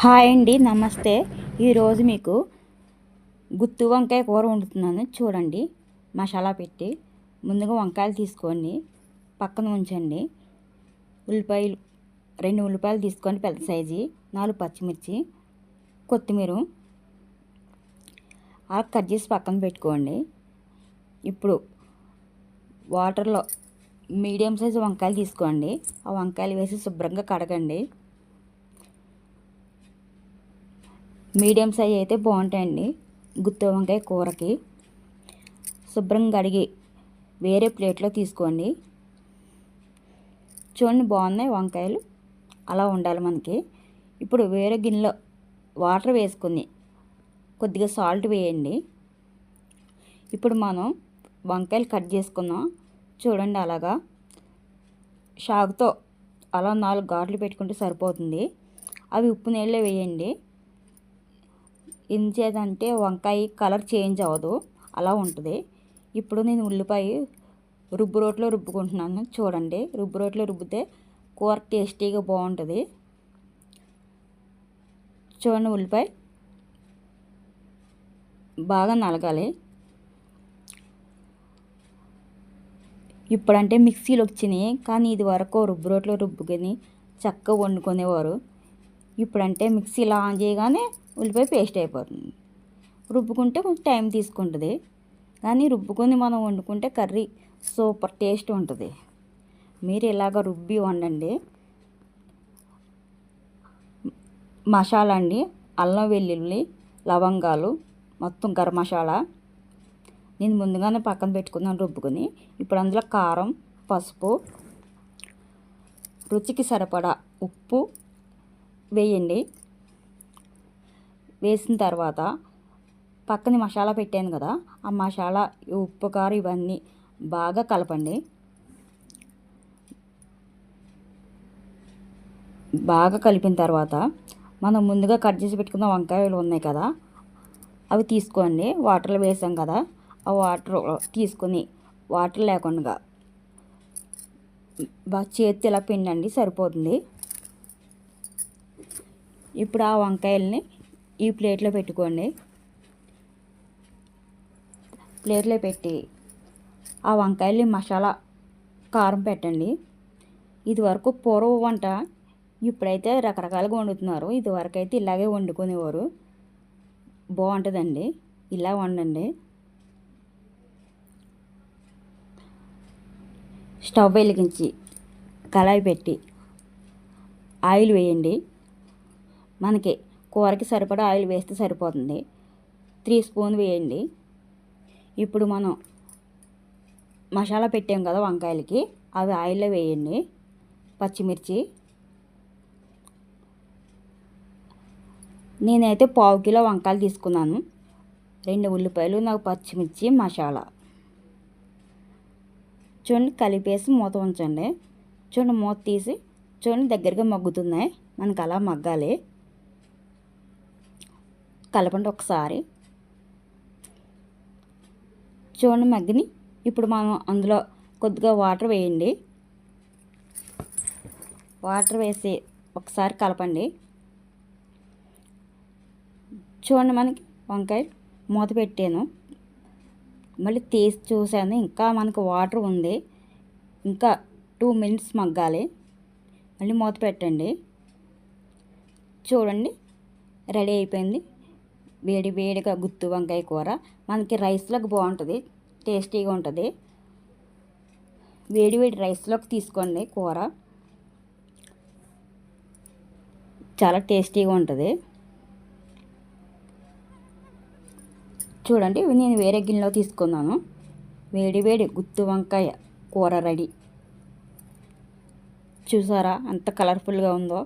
Hi అండి నమస్తే. ఈరోజు మీకు గుత్తి వంకాయ కూర వండుతున్నాను. చూడండి మసాలా పెట్టి ముందుగా వంకాయలు తీసుకోండి పక్కన ఉంచండి. ఉల్లిపాయలు రెండు ఉల్లిపాయలు తీసుకొని పెద్ద సైజు నాలుగు పచ్చిమిర్చి కొత్తిమీర అలా కట్ చేసి పక్కన పెట్టుకోండి. ఇప్పుడు వాటర్లో మీడియం సైజు వంకాయలు తీసుకోండి. ఆ వంకాయలు వేసి శుభ్రంగా కడగండి. మీడియం సైజ్ అయితే బాగుంటాయండి. గుత్తి వంకాయ కూరకి. శుభ్రంగా కడిగి వేరే ప్లేట్లో తీసుకోండి. చూడండి బాగున్నాయి వంకాయలు. అలా ఉండాలి మనకి. ఇప్పుడు వేరే గిన్నెలో వాటర్ వేసుకుని కొద్దిగా సాల్ట్ వేయండి. ఇప్పుడు మనం వంకాయలు కట్ చేసుకుందాం. చూడండి అలాగా. షాకుతో అలా నాలుగు గాట్లు పెట్టుకుంటే సరిపోతుంది. అవి ఉప్పు నీళ్ళే వేయండి. ఎంచేదంటే వంకాయ కలర్ చేంజ్ అవ్వదు. అలా ఉంటుంది. ఇప్పుడు నేను ఉల్లిపాయ రుబ్బు రోట్లో రుబ్బుకుంటున్నాను. చూడండి. రుబ్బు రోట్లో రుబ్బితే కూర టేస్టీగా బాగుంటుంది. చూడండి ఉల్లిపాయ. బాగా నలగాలి. ఇప్పుడంటే మిక్సీలు వచ్చినాయి కానీ ఇది వరకు రుబ్బు రోట్లో రుబ్బుకొని చక్కగా వండుకునేవారు. ఇప్పుడంటే మిక్సీలో ఆన్ చేయగానే ఉల్లిపాయ పేస్ట్ అయిపోతుంది. రుబ్బుకుంటే కొంచెం టైం తీసుకుంటుంది. కానీ రుబ్బుకొని మనం వండుకుంటే కర్రీ సూపర్ టేస్ట్ ఉంటుంది. మీరు ఇలాగ రుబ్బి వండండి. మసాలా అండి అల్లం వెల్లుల్లి లవంగాలు మొత్తం గరం మసాలా. నేను ముందుగానే పక్కన పెట్టుకున్నాను రుబ్బుకొని. ఇప్పుడు అందులో కారం పసుపు రుచికి సరిపడా ఉప్పు వేయండి. వేసిన తర్వాత పక్కన మసాలా పెట్టాను కదా ఆ మసాలా ఉప్పు కారం ఇవన్నీ బాగా కలపండి. బాగా కలిపిన తర్వాత మనం ముందుగా కట్ చేసి పెట్టుకున్న వంకాయలు ఉన్నాయి కదా అవి తీసుకోండి. వాటర్లో వేసాం కదా ఆ వాటర్ తీసుకొని వాటర్ లేకుండా బాగా చేతి ఇలా పిండండి సరిపోతుంది. ఇప్పుడు ఆ వంకాయల్ని ఈ ప్లేట్లో పెట్టుకోండి. ప్లేట్లో పెట్టి ఆ వంకాయల్ని మసాలా కారం పెట్టండి. ఇదివరకు పూర్వ వంట ఇప్పుడైతే రకరకాలుగా వండుతున్నారు. ఇదివరకు అయితే ఇలాగే వండుకునేవారు. బాగుంటుందండి. ఇలా వండండి. స్టవ్ వెలిగించి కళాయి పెట్టి ఆయిల్ వేయండి. మనకి కూరకి సరిపడా ఆయిల్ వేస్తే సరిపోతుంది. త్రీ స్పూన్ వేయండి. ఇప్పుడు మనం మసాలా పెట్టాం కదా వంకాయలకి అవి ఆయిల్లో వేయండి. పచ్చిమిర్చి. నేనైతే పావు కిలో వంకాయలు తీసుకున్నాను. రెండు ఉల్లిపాయలు నాకు పచ్చిమిర్చి మసాలా. చూడండి కలిపేసి మూత ఉంచండి. చూడండి మూత తీసి చూడండి దగ్గరగా మగ్గుతున్నాయి. మనకు అలా మగ్గాలి. కలపండి ఒకసారి. చూడండి మగ్గిని. ఇప్పుడు మనం అందులో కొద్దిగా వాటర్ వేయండి. వాటర్ వేసి ఒకసారి కలపండి. చూడండి మనకి వంకాయ మూత పెట్టాను. మళ్ళీ తీసి చూశాను. ఇంకా మనకు వాటర్ ఉంది. ఇంకా టూ మినిట్స్ మగ్గాలి. మళ్ళీ మూత పెట్టండి. చూడండి రెడీ అయిపోయింది. వేడి వేడిగా గుత్తి వంకాయ కూర. మనకి రైస్లోకి బాగుంటుంది టేస్టీగా ఉంటుంది. వేడి వేడి రైస్లోకి తీసుకోండి కూర. చాలా టేస్టీగా ఉంటుంది. చూడండి నేను వేరే గిన్నెలో తీసుకున్నాను. వేడి వేడి గుత్తి వంకాయ కూర రెడీ. చూసారా అంత కలర్ఫుల్గా ఉందో.